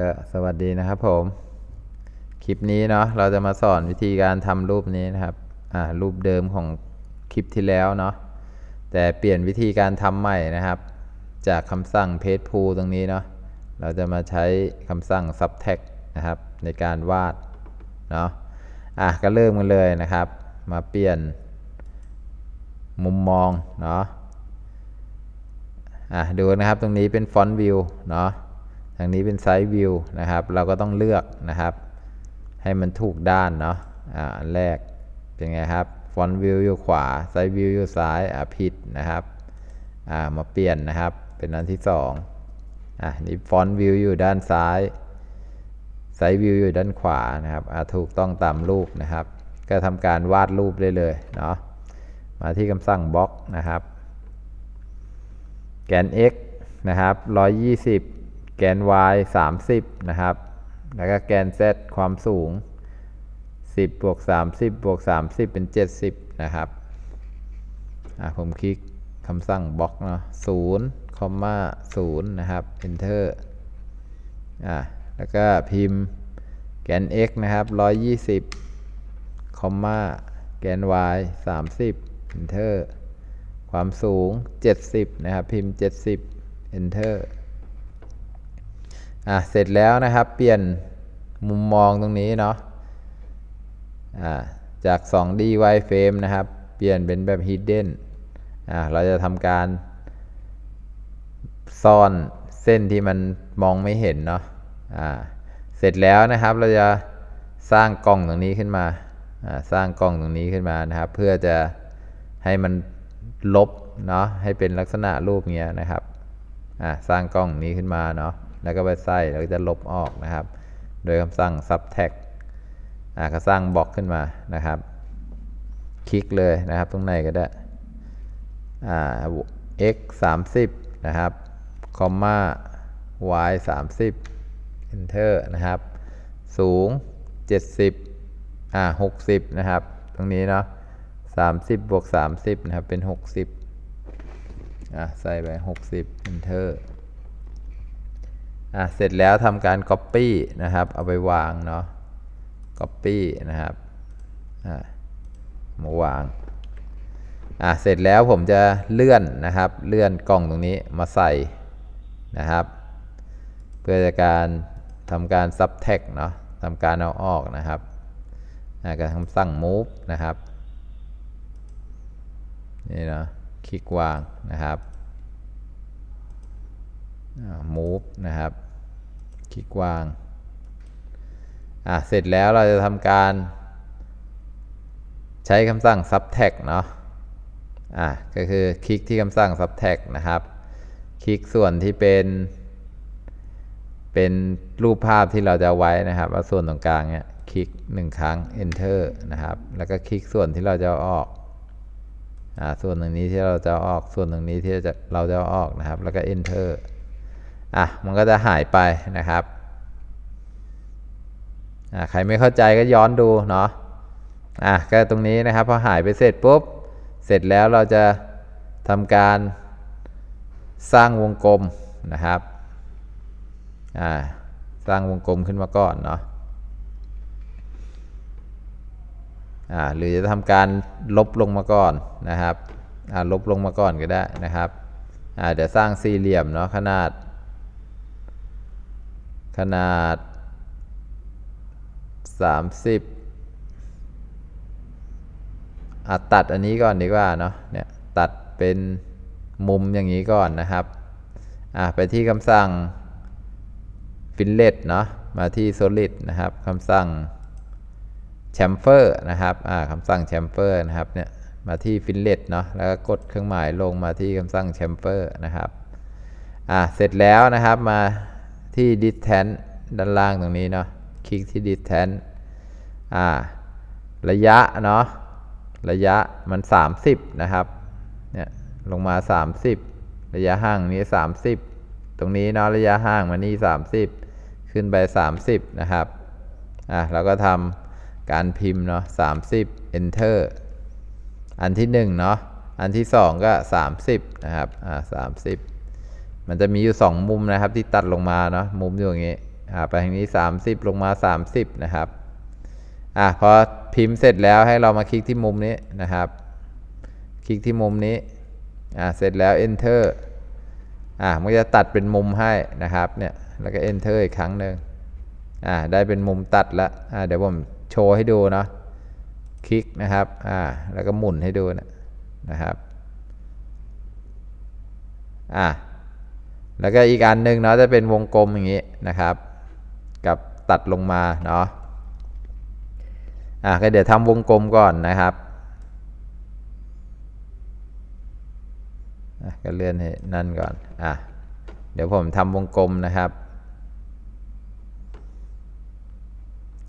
ก็สวัสดีนะครับผม คลิปนี้เนาะเราจะมาสอนวิธีการทำรูปนี้นะครับ อ่ารูปเดิมของคลิปที่แล้วเนาะแต่เปลี่ยนวิธีการทำใหม่นะครับ จากคำสั่ง page p o o ตรงนี้เนาะเราจะมาใช้คำสั่ง subtract นะครับ ในการวาดเนาะอะก็เริ่มกันเลยนะครับ มาเปลี่ยนมุมมองเนาะอะดูนะครับตรงนี้เป็นฟอนต์วิวเนาะางนี้เป็นไซส์วิวนะครับ เราก็ต้องเลือกนะครับ ให้มันถูกด้านเนาะอ่าอันแรกเป็นไงครับฟอนต์วิวอยู่ขวาไซส์วิวอยู่ซ้ายอ่าผิดนะครับอ่ามาเปลี่ยนนะครับ เป็นอันที่สองอ่านี่ฟอนต์วิวอยู่ด้านซ้ายไซส์วิวอยู่ด้านขวานะครับอ่าถูกต้องตามรูปนะครับ ก็ทำการวาดรูปได้เลยเนาะมาที่คำสั่งบล็อกนะครับ แกน x นะครับ120 แกน y 30 นะครับ แล้วก็แกน z ความสูง 10บวก30บวก30 เป็น 70 นะครับ อะผมคลิกคำสั่งบล็อกเนาะ0คอมมา0นะครับ enter อะแล้วก็พิมพ์แกน x นะครับ 120คอมมาแกน y 30 enter ความสูง 70 นะครับ พิมพ์ 70 enter อะเสร็จแล้วนะครับ เปลี่ยนมุมมองตรงนี้เนาะอ่าจาก 2D wireframe นะครับ เปลี่ยนเป็นแบบ hidden อ่าเราจะทำการ ซ่อนเส้นที่มันมองไม่เห็นเนาะอ่าเสร็จแล้วนะครับเราจะสร้างกล่องตรงนี้ขึ้นมาอ่าสร้างกล่องตรงนี้ขึ้นมานะครับ เพื่อจะให้มันลบเนาะให้เป็นลักษณะรูปเงี้ยนะครับอ่าสร้างกล้องนี้ขึ้นมาเนาะ แล้วก็ไปใส่แล้วก็จะลบออกนะครับ โดยคำสั่ง subtract อ่าก็สร้างบล็อกขึ้นมานะครับ คลิกเลยนะครับ ตรงไหนก็ได้อ่า x 30นะครับคอมมา y 30 enter นะครับ สูง 70อ่า60 นะครับ ตรงนี้เนาะ30บวก30 นะครับ เป็น 60อะใส่ไป 60 enter อะเสร็จแล้วทำการ copy นะครับ เอาไปวางเนาะ copy นะครับอ่ามาวางอะเสร็จแล้วผมจะเลื่อนนะครับ เลื่อนกล่องตรงนี้มาใส่นะครับ เพื่อจะการทำการ subtract เนาะทำการเอาออกนะครับอะการคำสั่ง move นะครับ นี่เนาะ คลิกวางนะครับ move นะครับคลิกวางอะเสร็จแล้วเราจะทำการ ใช้คำสั่ง subtract เนาะอะก็คือคลิกที่คำสั่ง subtract นะครับ คลิกส่วนที่เป็น เป็นรูปภาพที่เราจะไว้นะครับว่าส่วนตรงกลางเนี่ยคลิกหนึ่งครั้ง enter นะครับ แล้วก็คลิกส่วนที่เราจะเอาออกอ่าส่วนตรงนี้ที่เราจะเอาออกส่วนตรงนี้ที่จะเราจะเอาออกนะครับ แล้วก็ enter อะมันก็จะหายไปนะครับอะใครไม่เข้าใจก็ย้อนดูเนาะอะก็ตรงนี้นะครับพอหายไปเสร็จปุ๊บ เสร็จแล้วเราจะทำการสร้างวงกลมนะครับอ่าสร้างวงกลมขึ้นมาก่อนเนาะอ่าหรือจะทำการลบลงมาก่อนนะครับอ่าลบลงมาก่อนก็ได้นะครับอ่าเดี๋ยวสร้างสี่เหลี่ยมเนาะขนาด ขนาด 30อะตัดอันนี้ก่อนดีกว่าเนาะเนี่ยตัดเป็นมุมอย่างนี้ก่อนนะครับอะไปที่คำสั่ง fillet เนาะมาที่ solid นะครับคำสั่ง chamfer นะครับอ่าคำสั่ง chamfer นะครับเนี่ยมาที่ fillet เนาะแล้วก็กดเครื่องหมายลงมาที่คำสั่ง chamfer นะครับอ่าเสร็จแล้วนะครับมา ที่ distance ด้านล่างตรงนี้เนาะคลิกที่ distance อ่า ระยะเนาะระยะมัน 30 นะครับเนี่ยลงมา 30 ระยะห่างนี้ 30 ตรงนี้เนาะระยะห่างมานี่ 30 ขึ้นไป 30 นะครับอะเราก็ทำการพิมพ์เนาะ30 enter อันที่1เนาะอันที่ 2 ก็ 30 นะครับอ่า30 มันจะมีอยู่ 2 มุมนะครับ ที่ตัดลงมาเนาะมุมอยู่อย่างงี้อ่าไปทางนี้ 30 ลงมา 30 นะครับอะพอพิมพ์เสร็จแล้วให้เรามาคลิกที่มุมนี้นะครับ คลิกที่มุมนี้อ่าเสร็จแล้ว enter อ่ามันจะตัดเป็นมุมให้นะครับเนี่ยแล้วก็ enter อีกครั้งหนึ่งอ่าได้เป็นมุมตัดแล้วอ่าเดี๋ยวผมโชว์ให้ดูเนาะคลิกนะครับอ่าแล้วก็หมุนให้ดูนะนะครับอ่า แล้วก็อีกอันหนึ่งเนาะจะเป็นวงกลมอย่างนี้นะครับ กับตัดลงมาเนาะอะก็เดี๋ยวทำวงกลมก่อนนะครับก็เลื่อนให้นั่นก่อนอะเดี๋ยวผมทำวงกลมนะครับ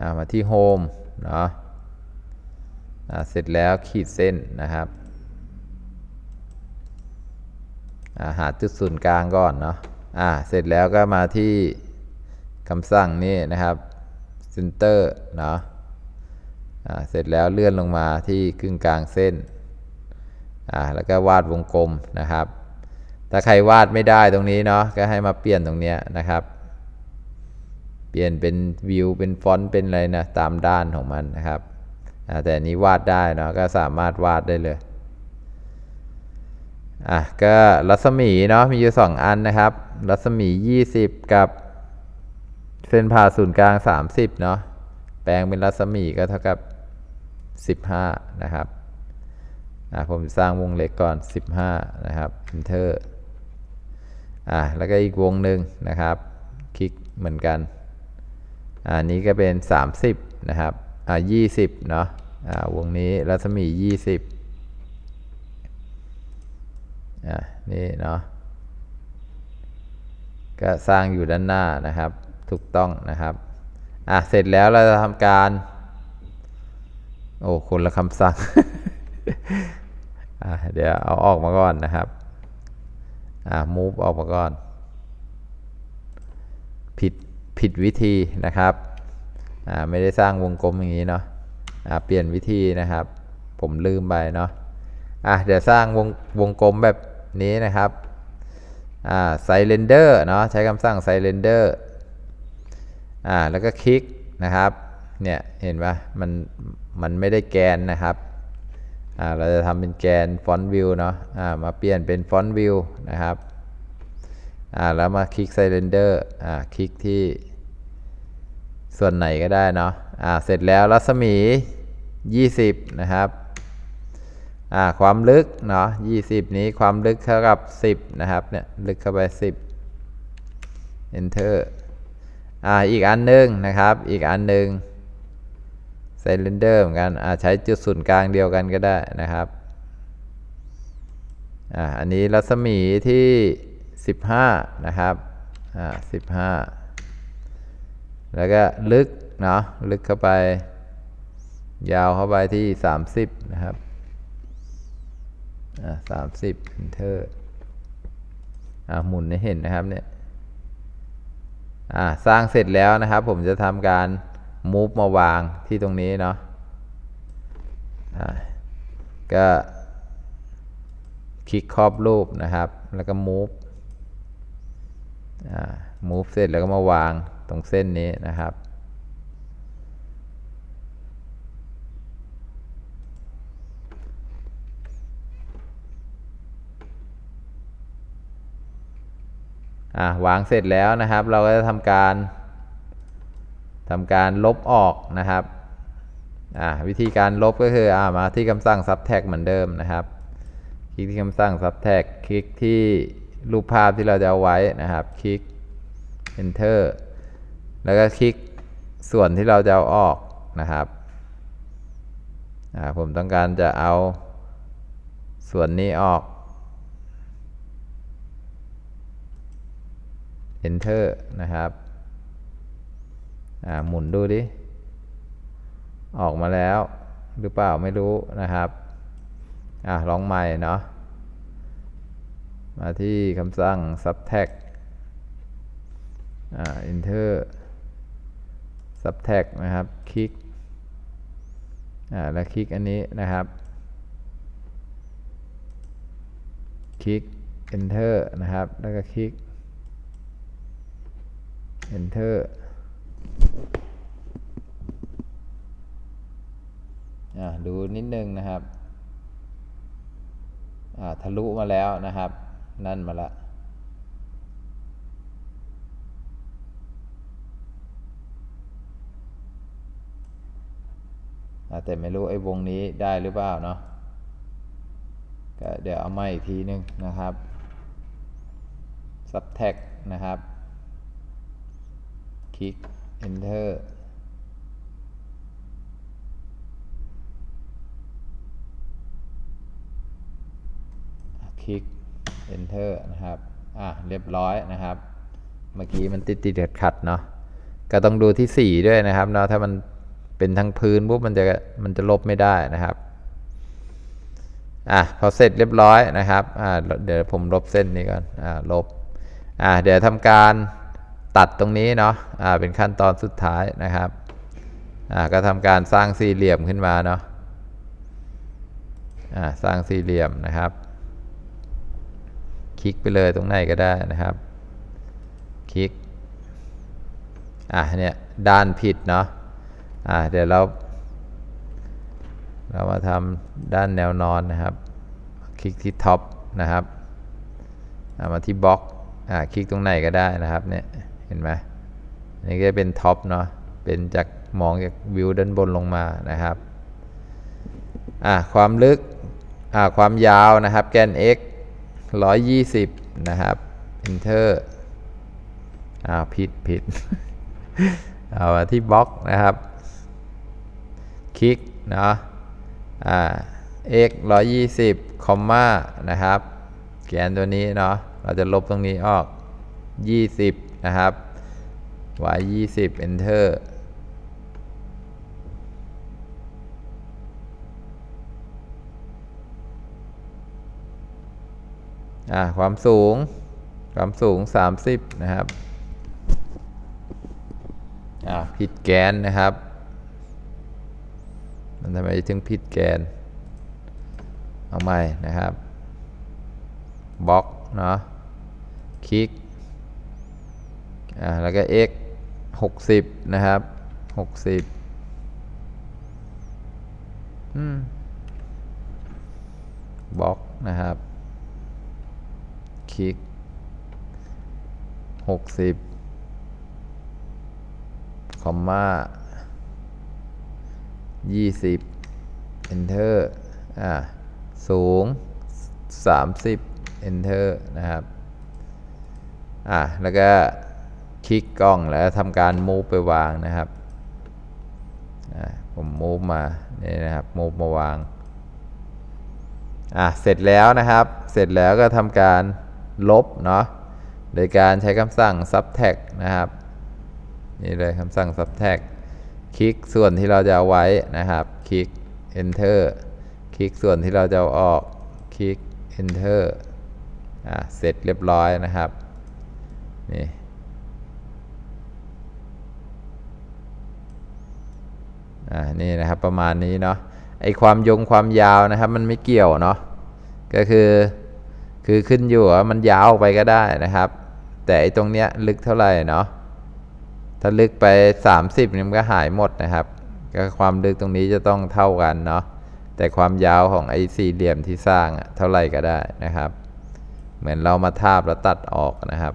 อะมาที่โฮมเนาะอะเสร็จแล้วขีดเส้นนะครับอะ หาจุดศูนย์กลางก่อนเนาะอะเสร็จแล้วก็มาที่คำสั่งนี่นะครับ center เนาะอ่าเสร็จแล้วเลื่อนลงมาที่ครึ่งกลางเส้นอ่าแล้วก็วาดวงกลมนะครับ ถ้าใครวาดไม่ได้ตรงนี้เนาะก็ให้มาเปลี่ยนตรงเนี้ยนะครับ เปลี่ยนเป็นวิวเป็นฟอนต์เป็นอะไรนะตามด้านของมันนะครับอ่าแต่นี้วาดได้เนาะก็สามารถวาดได้เลย อะก็รัศมีเนาะมีอยู่สองอันนะครับ รัศมี 20 กับเส้นผ่าศูนย์กลาง 30เนาะแปลงเป็นรัศมีก็เท่ากับ 15 นะครับอ่าผมสร้างวงเล็กก่อน 15 นะครับ enter อ่าแล้วก็อีกวงหนึ่งนะครับ คลิกเหมือนกันอ่านี้ก็เป็น 30 นะครับอ่า20 เนาะอ่าวงนี้รัศมี 20่ นี่เนาะก็สร้างอยู่ด้านหน้านะครับ ถูกต้องนะครับ อะ เสร็จแล้วเราจะทำการ โอ้คนละคำสั่งอะเดี๋ยวเอาออกมาก่อนนะครับอะ move ออกมาก่อน ผิดผิดวิธีนะครับอ่าไม่ได้สร้างวงกลมอย่างนี้เนาะอ่าเปลี่ยนวิธีนะครับ ผมลืมไปเนาะอะเดี๋ยวสร้างวงวงกลมแบบ นี้นะครับ อ่าไซเรนเดอร์เนาะใช้คำสั่งไซเรนเดอร์อ่า แล้วก็คลิกนะครับ เนี่ยเห็นปะมัน มันไม่ได้แกนนะครับ อ่า เราจะทำเป็นแกนฟอนต์วิวเนาะ อ่า มาเปลี่ยนเป็นฟอนต์วิวนะครับ อ่า แล้วมาคลิกไซเรนเดอร์อ่า คลิกที่ส่วนไหนก็ได้เนาะ อ่า เสร็จแล้วรัศมี 20 นะครับ ความลึกเนาะ20นี้ความลึกเท่ากับ10นะครับเนี่ยลึกเข้าไป10 enter อ่าอีกอันหนึงนะครับ อีกอันหนึ่ง cylinder เหมือนกันอ่าใช้จุดศูนย์กลางเดียวกันก็ได้นะครับอ่าอันนี้รัศมีที่15นะครับอ่า15แล้วก็ลึกเนาะลึกเข้าไป ยาวเข้าไปที่30นะครับ อ่าสามสิบ enter อ่าหมุนให้เห็นนะครับเนี่ยอ่าสร้างเสร็จแล้วนะครับ ผมจะทำการ move มาวางที่ตรงนี้เนาะอ่าก็คลิกครอบรูปนะครับ แล้วก็ move อ่า move เสร็จแล้วก็มาวางตรงเส้นนี้นะครับ อ่าวางเสร็จแล้วนะครับ เราก็จะทำการทำการลบออกนะครับอ่าวิธีการลบก็คืออ่ามาที่คำสั่ง subtract เหมือนเดิมนะครับ คลิกที่คำสั่ง subtract คลิกที่รูปภาพที่เราจะเอาไว้นะครับ คลิก enter แล้วก็คลิกส่วนที่เราจะเอาออกนะครับผมต้องการจะเอาส่วนนี้ออก enter นะครับอ่าหมุนดูดิ ออกมาแล้ว หรือเปล่าไม่รู้นะครับอ่าลองใหม่เนาะมาที่คำสั่ง subtract อ่า enter subtract นะครับ คลิกอ่าแล้วคลิกอันนี้นะครับ คลิก enter นะครับ แล้วก็คลิก Enter อ่าดูนิดนึงนะครับอ่าทะลุมาแล้วนะครับ นั่นมาละแต่ไม่รู้ไอ้วงนี้ได้หรือเปล่าเนาะก็เดี๋ยวเอาใหม่อีกทีนึงนะครับ subtract นะครับ คลิก enter คลิก enter นะครับ อะ เรียบร้อยนะครับ เมื่อกี้มันติดติดขัดขัดเนาะ ก็ต้องดูที่สีด้วยนะครับเนาะ ถ้ามันเป็นทั้งพื้นปุ๊บมันจะมันจะลบไม่ได้นะครับ อะ พอเสร็จเรียบร้อยนะครับ อ่า เดี๋ยวผมลบเส้นนี้ก่อน อ่า ลบ อ่า เดี๋ยวทำการ ตัดตรงนี้เนาะอ่าเป็นขั้นตอนสุดท้ายนะครับอ่าก็ทำการสร้างสี่เหลี่ยมขึ้นมาเนาะอ่าสร้างสี่เหลี่ยมนะครับ คลิกไปเลยตรงไหนก็ได้นะครับ คลิกอะเนี่ยด้านผิดเนาะอะเดี๋ยวเรา เรามาทำด้านแนวนอนนะครับ คลิกที่ท็อปนะครับอะมาที่บล็อกอะคลิกตรงไหนก็ได้นะครับเนี่ย เห็นไหมนี่ก็เป็นท็อปเนาะเป็นจากมองจากวิวด้านบนลงมานะครับอะความลึกอะความยาวนะครับ แกน x 120 นะครับ enter อ้าวผิดผิดเอาที่บล็อกนะครับ คลิกเนาะอ่า x 120คอมมานะครับ แกนตัวนี้เนาะเราจะลบตรงนี้ออก 20 นะครับ y 20 enter อ่าความสูง ความสูง 30 นะครับอ่าผิดแกนนะครับ มันทำไมถึงผิดแกน เอาใหม่นะครับบล็อกเนาะคลิก อ่าแล้วก็ x 60 นะครับ 60อืมบล็อกนะครับ คลิก 60 คอมมา 20 enter อ่า สูง 30 enter นะครับ อ่าแล้วก็ คลิกกล้องแล้วทำการ move ไปวางนะครับผม move มานี่นะครับ move มาวางอะเสร็จแล้วนะครับ เสร็จแล้วก็ทำการลบเนาะโดยการใช้คำสั่ง subtract นะครับนี่เลยคำสั่ง subtract คลิกส่วนที่เราจะเอาไว้นะครับ คลิก enter คลิกส่วนที่เราจะเอาออก คลิก enter อะเสร็จเรียบร้อยนะครับนี่ อ่านี่นะครับประมาณนี้เนาะไอความยงความยาวนะครับ มันไม่เกี่ยวเนาะก็คือคือขึ้นอยู่ว่ามันยาวออกไปก็ได้นะครับ แต่ไอตรงเนี้ยลึกเท่าไหร่เนาะถ้าลึกไป 30เนี่ยมันก็หายหมดนะครับ ก็ความลึกตรงนี้จะต้องเท่ากันเนาะแต่ความยาวของไอ้สี่เหลี่ยมที่สร้างอะเท่าไหร่ก็ได้นะครับ เหมือนเรามาทาบแล้วตัดออกนะครับ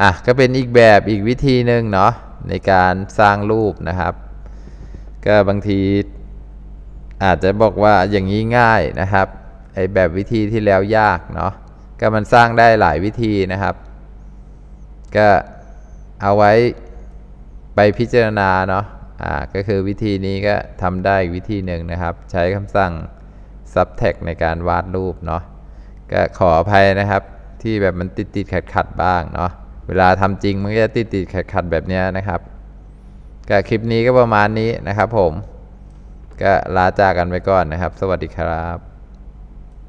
อะก็เป็นอีกแบบอีกวิธีหนึ่งเนาะ ในการสร้างรูปนะครับ ก็บางทีอาจจะบอกว่าอย่างนี้ง่ายนะครับไอแบบวิธีที่แล้วยากเนาะก็มันสร้างได้หลายวิธีนะครับ ก็เอาไว้ไปพิจารณาเนาะอ่าก็คือวิธีนี้ก็ทำได้อีกวิธีหนึ่งนะครับ ใช้คำสั่ง subtract ในการวาดรูปเนาะก็ขออภัยนะครับที่แบบมันติดติดขัดขัดๆบ้างเนาะ วลาทำจริงมันก็จะติดติดขัดขัดๆแบบนี้นะครับก็คลิปนี้ก็ประมาณนี้นะครับผม ก็ลาจากกันไปก่อนนะครับ สวัสดีครับ